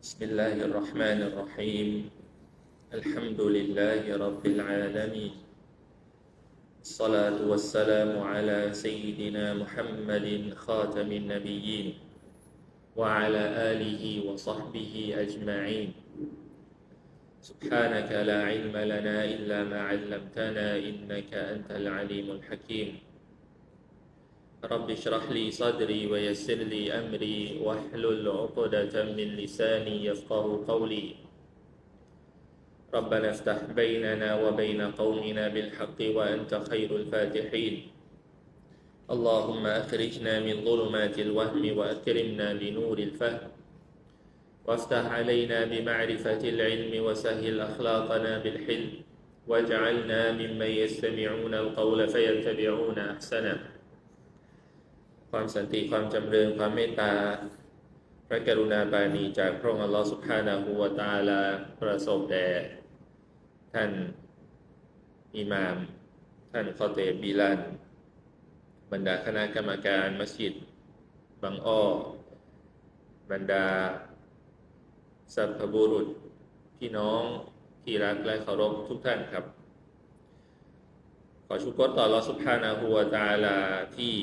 بسم الله الرحمن الرحيم. الحمد لله رب العالمين. الصلاة والسلام على سيدنا محمد خاتم النبيين وعلى آله وصحبه أجمعين. سبحانك لا علم لنا إلا ما علمتنا إنك أنت العليم الحكيم. رب اشرح لي صدري ويسر لي أمري واحلل عقدة من لساني يفقه قولي. ربنا افتح بيننا وبين قومنا بالحق وأنت خير الفاتحين. اللهم أخرجنا من ظلمات الوهم وأكرمنا بنور الفهم. وافتح علينا بمعرفة العلم وسهل أخلاقنا بالحلم. واجعلنا ممن يستمعون القول فيتبعون أحسنه. ความสันติความจำเริญความเมตตา พระกรุณาบารมีจากพระองค์อัลลอฮฺสุบฮานาหูวตาลาประสบแด่ท่านอิหมาม ท่านคอเตบบิลัน บรรดาคณะกรรมการมัสยิดบางอ้อ บรรดา สัพพบุรุษ พี่น้องที่รักและเคารพทุกท่านครับ ขอชุกรต่อลอสุภานาหัวตาลาที่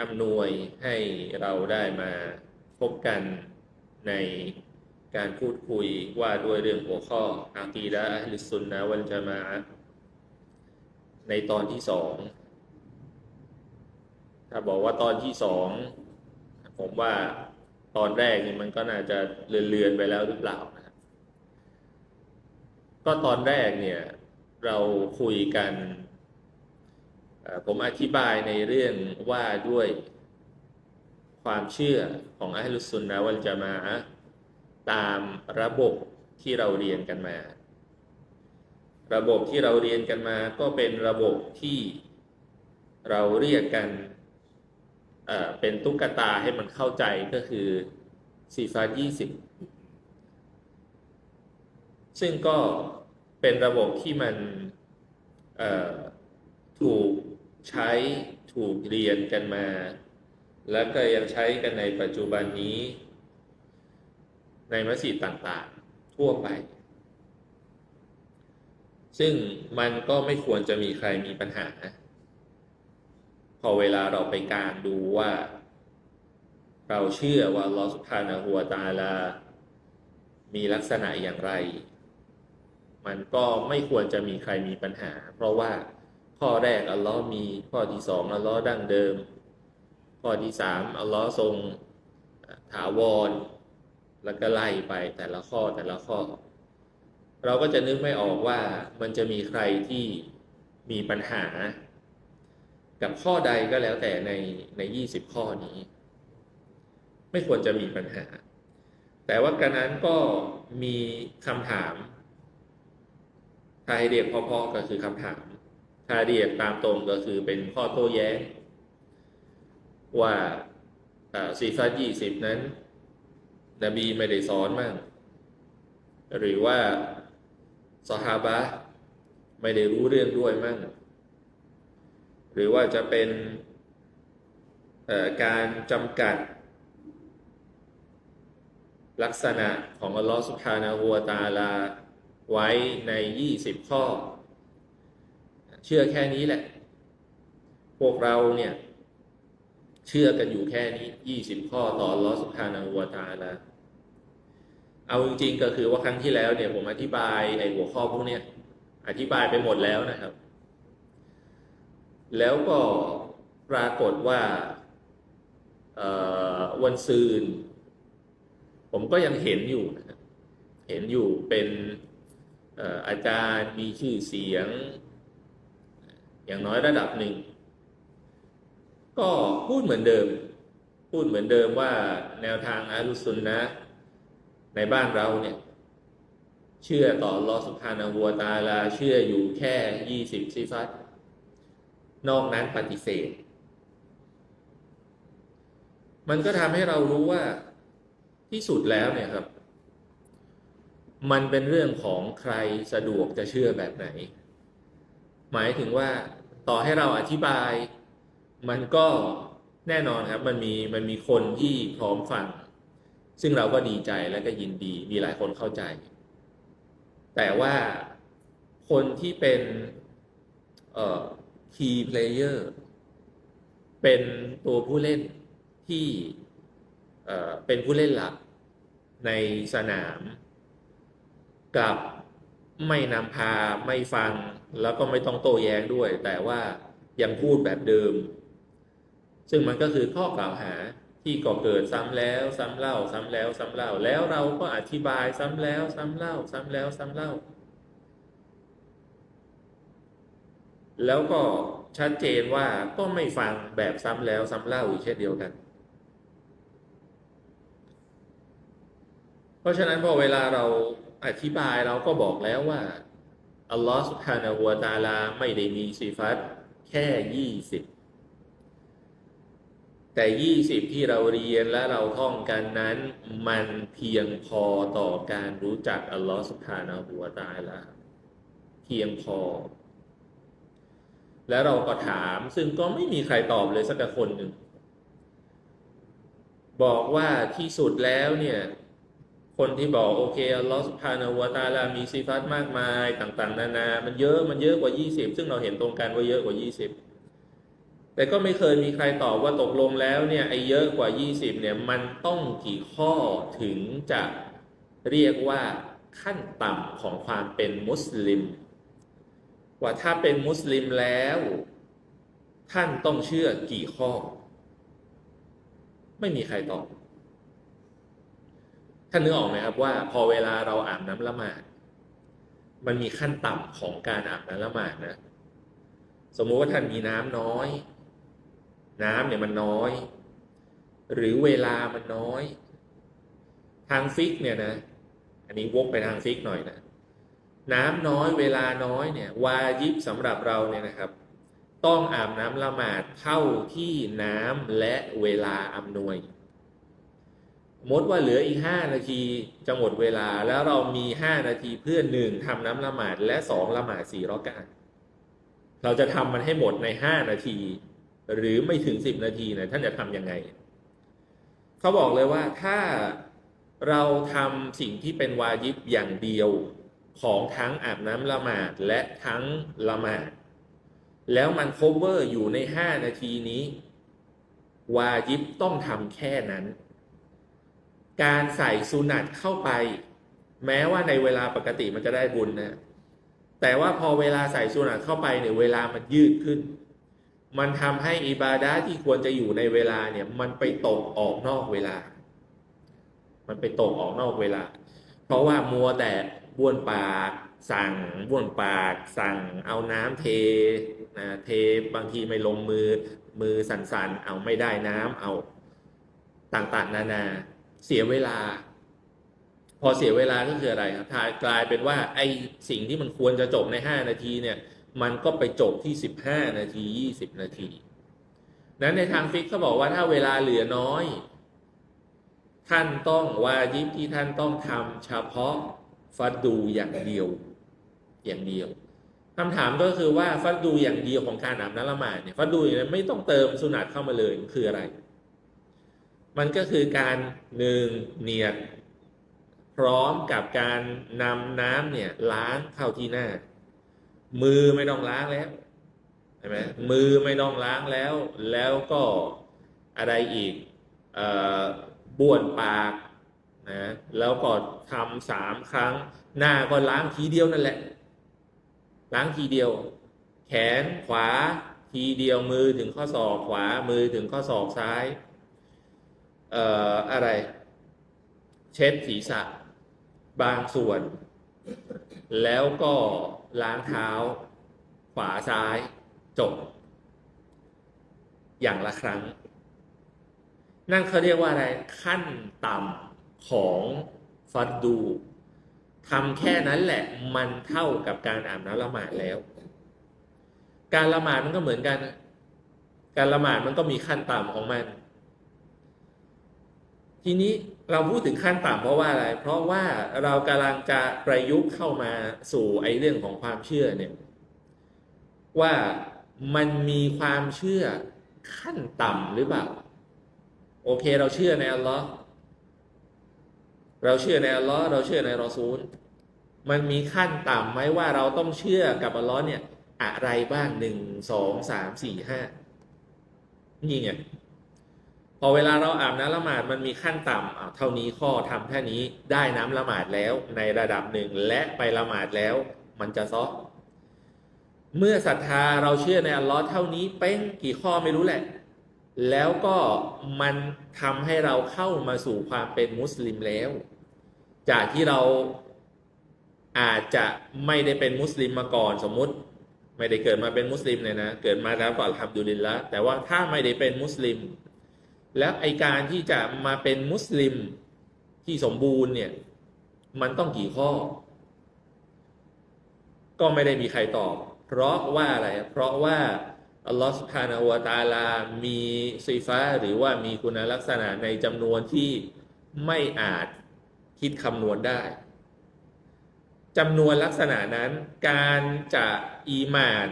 อำนวยให้เราได้มาพบกันในการพูดคุยว่าด้วยเรื่องหัวข้ออากีดะอัลลิสุนนะวันจามะในตอนที่สองถ้าบอกว่าตอนที่สองผมว่าตอนแรกนี่มันก็น่าจะเลือนๆไปแล้วหรือเปล่านะครับก็ตอนแรกเนี่ย เราคุยกัน ผมอธิบายในเรื่องว่าด้วยความเชื่อของอัลลุสซุนนะวัลจามะตามระบบที่เราเรียนกันมา ระบบที่เราเรียนกันมา ก็เป็นระบบที่เราเรียกกันเป็นตุ๊กตาให้มันเข้าใจก็คือซีฟายี่สิบซึ่งก็เป็นระบบที่มันถูก ใช้ถูกเรียนกันมา แล้วก็ยังใช้กันในปัจจุบันนี้ ในมัสยิดต่างๆ ทั่วไป ซึ่งมันก็ไม่ควรจะมีใครมีปัญหา พอเวลาเราไปการดูว่า เราเชื่อว่าลอสุภานะหัวตาลา มีลักษณะอย่างไร มันก็ไม่ควรจะมีใครมีปัญหา เพราะว่า ข้อแรกอัลลอฮ์มีข้อที่สองอัลลอฮ์ดั้งเดิม ข้อที่สามอัลลอฮ์ทรงถาวร แล้วก็ไล่ไปแต่ละข้อแต่ละข้อ เราก็จะนึกไม่ออกว่ามันจะมีใครที่มีปัญหา กับข้อใดก็แล้วแต่ในในยี่สิบข้อนี้ ไม่ควรจะมีปัญหา แต่ว่าการนั้นก็มีคำถามถ้าให้เรียกพ่อๆก็คือคำถาม ถ้าเรียกตามตรงก็คือเป็นข้อโต้แย้ง ว่าสี่ฟายี่สิบนั้น นบีไม่ได้สอนมั่งหรือว่าสฮาบะไม่ได้รู้เรื่องด้วยมั่งหรือว่าจะเป็นการจำกัด ลักษณะของอัลลอฮฺสุบฮานาหัวตาลา ไว้ในยี่สิบข้อ เชื่อแค่นี้แหละ พวกเราเนี่ย เชื่อกันอยู่แค่นี้ยี่สิบข้อต่อลอสุบฮานาหัวตาลาเอาจริงๆก็คือว่าครั้งที่แล้วเนี่ยผมอธิบายไอ้หัวข้อพวกเนี้ยอธิบายไปหมดแล้วนะครับ แล้วก็ปรากฏว่าวันซืน ผมก็ยังเห็นอยู่นะเห็นอยู่เป็นอาจารย์มีชื่อเสียง อย่างน้อยระดับหนึ่ง ก็พูดเหมือนเดิม พูดเหมือนเดิมว่าแนวทางอาลุสุนนะ ในบ้านเราเนี่ย เชื่อต่อลอสุภานาวัวตาลา เชื่ออยู่แค่ยี่สิบซิฟัตนอกนั้นปฏิเสธ มันก็ทำให้เรารู้ว่าที่สุดแล้วเนี่ยครับ มันเป็นเรื่องของใครสะดวกจะเชื่อแบบไหน หมายถึงว่า ต่อให้เราอธิบาย มันก็แน่นอนครับ มันมีมันมีคนที่พร้อมฟัง ซึ่งเราก็ดีใจและก็ยินดีมีหลายคนเข้าใจ แต่ว่าคนที่เป็นเอ่อ key player เป็นตัวผู้เล่นที่เอ่อเป็นผู้เล่นหลักในสนาม กับไม่นำพาไม่ฟัง แล้วก็ไม่ต้องโต้แย้งด้วย แต่ว่ายังพูดแบบเดิม ซึ่งมันก็คือข้อกล่าวหาที่ก่อเกิดซ้ำแล้วซ้ำเล่า ซ้ำแล้วซ้ำเล่า แล้วเราก็อธิบายซ้ำแล้ว ซ้ำเล่า ซ้ำแล้วซ้ำเล่า แล้วก็ชัดเจนว่าก็ไม่ฟังแบบซ้ำแล้วซ้ำเล่าอีกเช่นเดียวกัน เพราะฉะนั้นพอเวลาเราอธิบายเราก็บอกแล้วว่า อัลลอฮฺสุบฮานาหัวตาลาไม่ได้มีสิฟัตแค่ยี่สิบแต่ยี่สิบที่เราเรียนและเราท่องกันนั้น มันเพียงพอต่อการรู้จักอัลลอฮฺสุบฮานาหัวตาลาเพียงพอ แล้วเราก็ถามซึ่งก็ไม่มีใครตอบเลยสักคนหนึ่ง บอกว่าที่สุดแล้วเนี่ย คนที่บอกโอเคอัลลอฮฺสุบฮานวตาลามีซีฟัตมากมายต่าง ๆ นานา มันเยอะมันเยอะกว่า 20 ซึ่งเราเห็นตรงกันว่าเยอะกว่า 20 แต่ก็ไม่เคยมีใครตอบว่าตกลงแล้วเนี่ยไอ้เยอะกว่า 20 เนี่ยมันต้องกี่ข้อถึงจะเรียกว่าขั้นต่ำของความเป็นมุสลิม ว่าถ้าเป็นมุสลิมแล้ว ท่านต้องเชื่อกี่ข้อ ไม่มีใครตอบ ท่านนึกออกไหมครับว่า พอเวลาเราอาบน้ำละหมาด มันมีขั้นต่ำของการอาบน้ำละหมาดนะ สมมุติว่าท่านมีน้ำน้อย น้ำเนี่ยมันน้อย หรือเวลามันน้อย ทางฟิกเนี่ยนะ อันนี้วกไปทางฟิกหน่อยนะน้ำน้อยเวลาน้อยเนี่ย วายิบสำหรับเราเนี่ยนะครับ ต้องอาบน้ำละหมาดเท่าที่น้ำและเวลาอำนวย มดว่าเหลืออีกห้านาทีจะหมดเวลาแล้วเรามีห้านาทีเพื่อหนึ่งทำน้ำละหมาดและสองละหมาดสี่รอกาตเราจะทำมันให้หมดในห้านาที หรือไม่ถึงสิบนาทีนี่ยท่านจะทำยังไง เขาบอกเลยว่าถ้าเราทำสิ่งที่เป็นวาญิบอย่างเดียวของทั้งอาบน้ำละหมาดและทั้งละหมาด แล้วมันโคเวอร์อยู่ในห้านาทีนี้ วาญิบต้องทำแค่นั้น การใส่สุนัตเข้าไป แม้ว่าในเวลาปกติมันจะได้บุญนะ แต่ว่าพอเวลาใส่สุนัตเข้าไปเนี่ยเวลามันยืดขึ้น มันทำให้อิบาดะที่ควรจะอยู่ในเวลาเนี่ย มันไปตกออกนอกเวลา มันไปตกออกนอกเวลา เพราะว่ามัวแต่บ้วนปากสั่งบ้วนปาก สั่งเอาน้ำเทนะเทบางทีไม่ลงมือมือสั่นๆ เอาไม่ได้น้ำเอาต่างๆ นานา เสียเวลา พอเสียเวลาก็คืออะไรครับกลายเป็นว่าไอสิ่งที่มันควรจะจบในห้านาทีเนี่ย มันก็ไปจบที่สิบห้านาทียี่สิบนาที นั้นในทางฟิกเขาบอกว่าถ้าเวลาเหลือน้อย ท่านต้องวายิบที่ท่านต้องทำเฉพาะฟัดดูอย่างเดียว อย่างเดียวคำถามก็คือว่าฟัดดูอย่างเดียวของการอาบน้ำละหมาดเนี่ยฟัดดูอย่างนี้ไม่ต้องเติมสุนัตเข้ามาเลยคืออะไร มันก็คือการหนึ่งเนียดพร้อมกับการนำน้ำเนี่ยล้างเข้าที่หน้า มือไม่ต้องล้างแล้วใช่ไหมมือไม่ต้องล้างแล้ว แล้วก็อะไรอีกออบ้วนปากนะแล้วก็ทำสามครั้ง หน้าก็ล้างทีเดียวนั่นแหละ ล้างทีเดียว แขนขวาทีเดียวมือถึงข้อศอกขวามือถึงข้อศอกซ้าย เอ่ออะไร เช็ดศีรษะ บางส่วน แล้วก็ล้างเท้า ขวาซ้ายจบ อย่างละครั้ง นั่นเขาเรียกว่าอะไรขั้นต่ำของฟัดดูทำแค่นั้นแหละมันเท่ากับการอาบน้ำละหมาดแล้ว การละหมาดมันก็เหมือนกัน การละหมาดมันก็มีขั้นต่ำของมัน ทีนี้เราพูดถึงขั้นต่ำเพราะว่าอะไร เพราะว่าเรากำลังจะประยุกต์เข้ามาสู่ไอ้เรื่องของความเชื่อเนี่ยว่ามันมีความเชื่อขั้นต่ำหรือเปล่า โอเค เราเชื่อในอัลลอฮ์เราเชื่อในอัลลอฮ์เราเชื่อในรอซูล มันมีขั้นต่ำไหมว่าเราต้องเชื่อกับอัลลอฮ์เนี่ย อะไรบ้างหนึ่งสองสามสี่ห้านี่ไง พอเวลาเราอาบน้ำละหมาดมันมีขั้นต่ำเท่านี้ข้อทำแค่นี้ได้น้ำละหมาดแล้วในระดับหนึ่งและไปละหมาดแล้ว มันจะซอเมื่อศรัทธาเราเชื่อในอัลลอฮ์เท่านี้เป้งกี่ข้อไม่รู้แหละ แล้วก็มันทำให้เราเข้ามาสู่ความเป็นมุสลิมแล้ว จากที่เราอาจจะไม่ได้เป็นมุสลิมมาก่อนสมมุติ ไม่ได้เกิดมาเป็นมุสลิมเนี่ยนะ เกิดมาแล้วก็อัลฮัมดุลิลละแต่ว่าถ้าไม่ได้เป็นมุสลิม แล้วไอการที่จะมาเป็นมุสลิมที่สมบูรณ์เนี่ย มันต้องกี่ข้อ ก็ไม่ได้มีใครตอบ เพราะว่าอะไร เพราะว่าอัลลอฮฺสุบฮานาอูวตาลา มีซีฟ้าหรือว่ามีคุณลักษณะในจำนวนที่ไม่อาจคิดคำนวณได้จำนวนลักษณะนั้นการจะอีมาน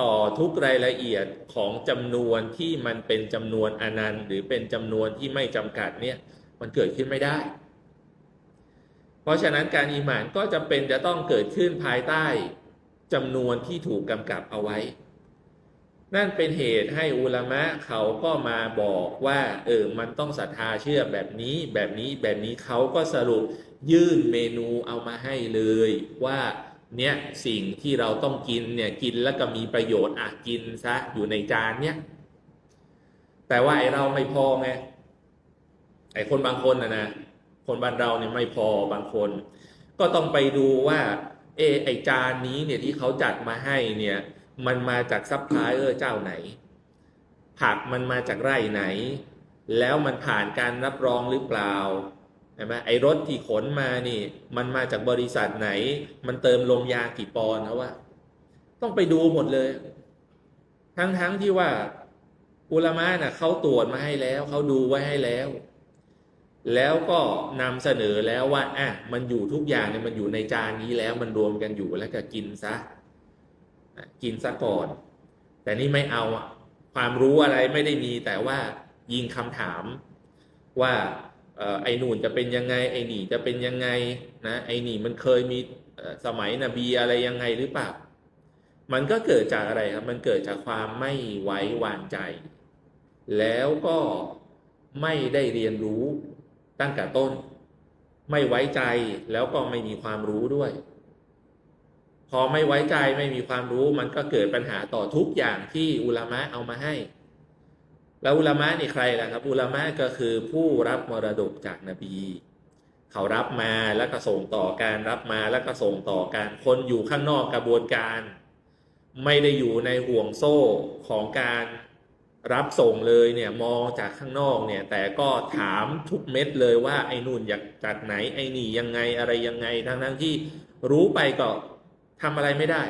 ต่อทุกรายละเอียดของจำนวนที่มันเป็นจำนวนอนันต์ หรือเป็นจำนวนที่ไม่จำกัดเนี่ยมันเกิดขึ้นไม่ได้ เพราะฉะนั้นการอีหมานก็จะเป็นจะต้องเกิดขึ้นภายใต้จำนวนที่ถูกกำกับเอาไว้ นั่นเป็นเหตุให้อุลามะเขาก็มาบอกว่า เออมันต้องศรัทธาเชื่อแบบนี้ แบบนี้แบบนี้เขาก็สรุปยื่นเมนูเอามาให้เลยว่า เนี่ยสิ่งที่เราต้องกินเนี่ยกินแล้วก็มีประโยชน์อะกินซะอยู่ในจานเนี่ยแต่ว่าไอเราไม่พอไงไอคนบางคนนะนะคนบ้านเราเนี่ยไม่พอบางคน ก็ต้องไปดูว่า เออไอจานนี้เนี่ยที่เขาจัดมาให้เนี่ย มันมาจากซัพพลายเออร์เจ้าไหน ผักมันมาจากไร่ไหน แล้วมันผ่านการรับรองหรือเปล่า ช่ไหมไอ้รถที่ขนมานี่ มันมาจากบริษัทไหน มันเติมลมยากี่ปอนด์นะว่า ต้องไปดูหมดเลย ทั้งๆทที่ว่า อุลมะน่ะเขาตรวจมาให้แล้วเขาดูไว้ให้แล้ว แล้วก็นำเสนอแล้วว่าอะมันอยู่ทุกอย่างเนี่ยมันอยู่ในจานนี้แล้วมันรวมกันอยู่แล้วก็กินซะกินซะก่อน แต่นี่ไม่เอาความรู้อะไรไม่ได้มีแต่ว่ายิงคำถามว่า ไอ้นู่นจะเป็นยังไง ไอ้นี่จะเป็นยังไงนะไอ้นี่มันเคยมีสมัยนบีอะไรยังไงหรือเปล่า มันก็เกิดจากอะไรครับ มันเกิดจากความไม่ไว้วางใจ แล้วก็ไม่ได้เรียนรู้ตั้งแต่ต้น ไม่ไว้ใจแล้วก็ไม่มีความรู้ด้วย พอไม่ไว้ใจไม่มีความรู้ มันก็เกิดปัญหาต่อทุกอย่างที่อุลามะเอามาให้ แล้วอุลามะนี่ใครล่ะครับ อุลามะก็คือผู้รับมรดกจากนบี เขารับมาแล้วก็ส่งต่อการรับมาแล้วก็ส่งต่อการคนอยู่ข้างนอกกระบวนการ ไม่ได้อยู่ในห่วงโซ่ของการรับส่งเลยเนี่ยมองจากข้างนอกเนี่ย แต่ก็ถามทุกเม็ดเลยว่าไอ้นู่นอยากจากไหนไอ้นี่ยังไงอะไรยังไงทั้งทั้งที่รู้ไปก็ทำอะไรไม่ได้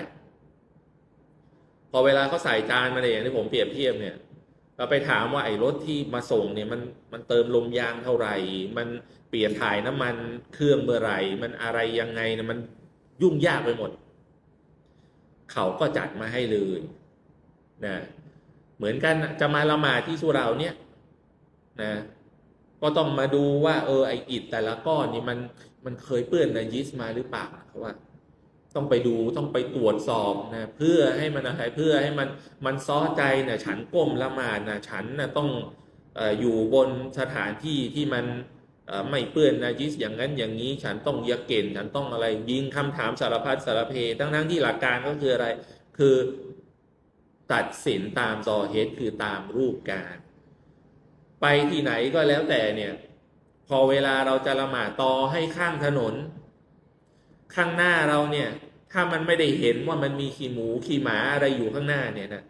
พอเวลาเขาใส่จานมาเนี่ยอย่างที่ผมเปรียบเทียบเนี่ย เราไปถามว่าไอ้รถที่มาส่งเนี่ยมันมันเติมลมยางเท่าไหร่ มันเปลี่ยนถ่ายน้ำมันเครื่องเมื่อไหร่ มันอะไรยังไงเนี่ยมันยุ่งยากไปหมด เขาก็จัดมาให้เลยนะเหมือนกันจะมาละหมาดที่สุเราเนี่ยนะก็ต้องมาดูว่า เออไออิฐแต่ละก้อนนี่มันมันเคยเปื้อนนายิสมาหรือเปล่าเขาว่า ต้องไปดูต้องไปตรวจสอบนะเพื่อให้มันอะไรเพื่อให้มันมันซ้อใจนะฉันก้มละหมาดนะฉันนะต้องออยู่บนสถานที่ที่มันไม่เปื้อนนาจิสอย่างนั้นอย่างนี้ฉันต้องยะเก่นฉันต้องอะไรยิงคำถามสารพัดสารเพทั้งทั้งที่หลักการก็คืออะไร คือตัดสินตามซอเฮดคือตามรูปการ ไปที่ไหนก็แล้วแต่เนี่ย พอเวลาเราจะละหมาดต่อให้ข้างถนน ข้างหน้าเราเนี่ย ถ้ามันไม่ได้เห็นว่ามันมีขี้หมูขี้หมาอะไรอยู่ข้างหน้าเนี่ยนะ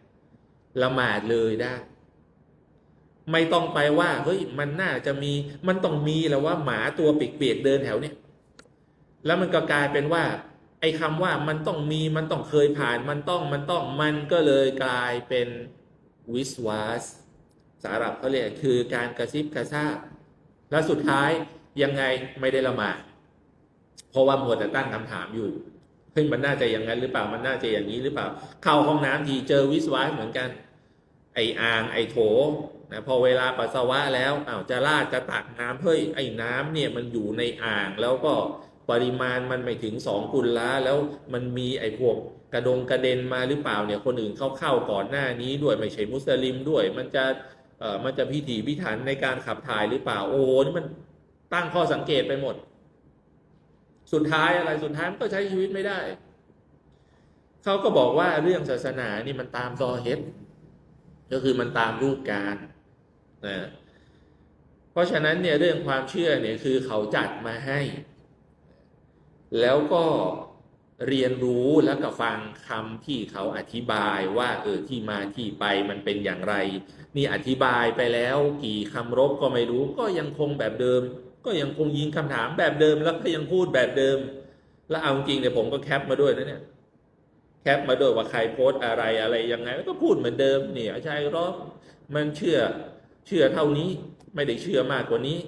ละหมาดเลยได้ ไม่ต้องไปว่าเฮ้ยมันน่าจะมีมันต้องมีแล้วว่าหมาตัวเปียกๆเดินแถวเนี่ยแล้วมันก็กลายเป็นว่า ไอ้คำว่ามันต้องมีมันต้องเคยผ่านมันต้องมันต้องมันก็เลยกลายเป็นวิสวาสสารับเขาเรียกคือการกระซิบกระซาบแล้วสุดท้ายยังไงไม่ได้ละหมาด เพราะว่ามัวแต่ตั้งคำถามอยู่เฮ้ยมันน่าจะอย่างนั้นหรือเปล่ามันน่าจะอย่างนี้หรือเปล่า เข้าห้องน้ำทีเจอวิสวายเหมือนกัน ไออ่างไอโถนะพอเวลาปัสสาวะแล้วอ้าวจะราดจะตักน้ำเฮ้ยไอ้น้ำเนี่ยมันอยู่ในอ่างแล้วก็ปริมาณมันไม่ถึงสองกุลละแล้วมันมีไอ้พวกกระดงกระเด็นมาหรือเปล่าเนี่ยคนอื่นเข้าเข้าก่อนหน้านี้ด้วยไม่ใช่มุสลิมด้วย มันจะเอ่อมันจะพิถีพิถันในการขับถ่ายหรือเปล่าโอ้โหนี่มันตั้งข้อสังเกตไปหมด สุดท้ายอะไรสุดท้ายมันก็ใช้ชีวิตไม่ได้ เขาก็บอกว่าเรื่องศาสนานี่มันตามซอเฮดก็คือมันตามรูปการนะเพราะฉะนั้นเนี่ยเรื่องความเชื่อเนี่ยคือเขาจัดมาให้ แล้วก็เรียนรู้แล้วก็ฟังคำที่เขาอธิบายว่า เออที่มาที่ไปมันเป็นอย่างไร นี่อธิบายไปแล้วกี่คำรบก็ไม่รู้ก็ยังคงแบบเดิม ก็ยังคงยิงคำถามแบบเดิมแล้วก็ยังพูดแบบเดิม แล้วเอาจริงเนี่ยผมก็แคปมาด้วยนะเนี่ยแคปมาด้วยว่าใครโพสอะไรอะไรยังไง แล้วก็พูดเหมือนเดิมเนี่ยใช่หรอมันเชื่อเชื่อเท่านี้ไม่ได้เชื่อมากกว่านี้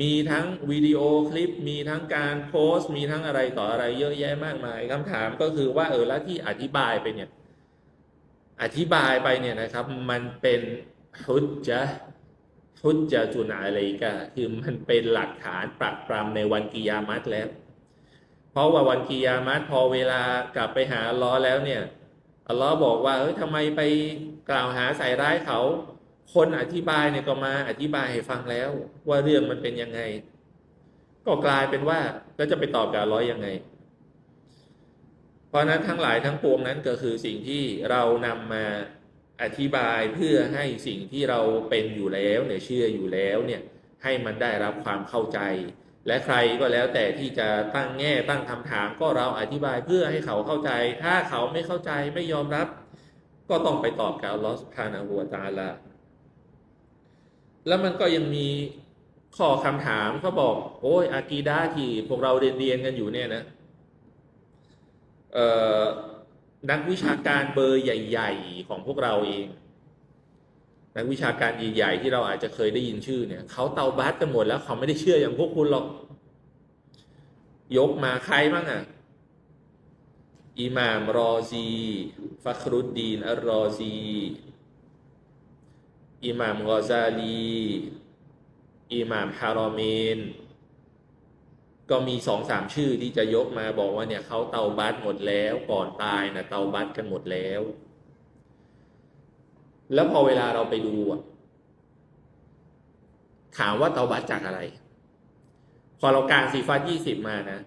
มีทั้งวิดีโอคลิป มีทั้งการโพสต์มีทั้งอะไรต่ออะไรเยอะแยะมากมายคำถามก็คือว่าเออแล้วที่อธิบายไปเนี่ย อธิบายไปเนี่ยนะครับ มันเป็นฮุจจะ ฮุจจะตุนอะไรกะคือมันเป็นหลักฐานปรักปรำในวันกิยามัตแล้ว เพราะว่าวันกิยามัตพอเวลากลับไปหาลลอแล้วเนี่ยอัลลอฮ์บอกว่าเฮ้ยทำไมไปกล่าวหาใส่ร้ายเขา คนอธิบายเนี่ยก็มาอธิบายให้ฟังแล้ว ว่าเรื่องมันเป็นยังไง ก็กลายเป็นว่าแล้วจะไปตอบกับอัลลอฮ์ยังไง เพราะนั้นทั้งหลายทั้งปวงนั้นก็คือสิ่งที่เรานำมา อธิบายเพื่อให้สิ่งที่เราเป็นอยู่แล้วเนี่ยเชื่ออยู่แล้วเนี่ยให้มันได้รับความเข้าใจ และใครก็แล้วแต่ที่จะตั้งแง่ตั้งคำถามก็เราอธิบายเพื่อให้เขาเข้าใจ ถ้าเขาไม่เข้าใจไม่ยอมรับ ก็ต้องไปตอบกับอัลลอฮฺสุบฮานะฮูวตาลาแล้วมันก็ยังมีข้อคำถามเขาบอก โอ้ยอากีดาที่พวกเราเรียนเรียนกันอยู่เนี่ยนะ เอ่อ นักวิชาการเบอร์ใหญ่ ๆ ของพวกเราเอง นักวิชาการใหญ่ๆที่เราอาจจะเคยได้ยินชื่อเนี่ยเขาเตาบัตกันหมดแล้วเขาไม่ได้เชื่ออย่างพวกคุณหรอก ยกมาใครบ้างอะอิหม่ามรอซีฟัครุดดีนอัลรอซีอิหม่ามกอซาลีอิหม่ามฮารอเมน ก็มีสองสามชื่อที่จะยกมาบอกว่าเนี่ยเขาเตาบัตหมดแล้วก่อนตายนะเตาบัตกันหมดแล้ว แล้วพอเวลาเราไปดูอะถามว่าเตาบัตจากอะไร พอเราการซีฟ้ายี่สิบมานะ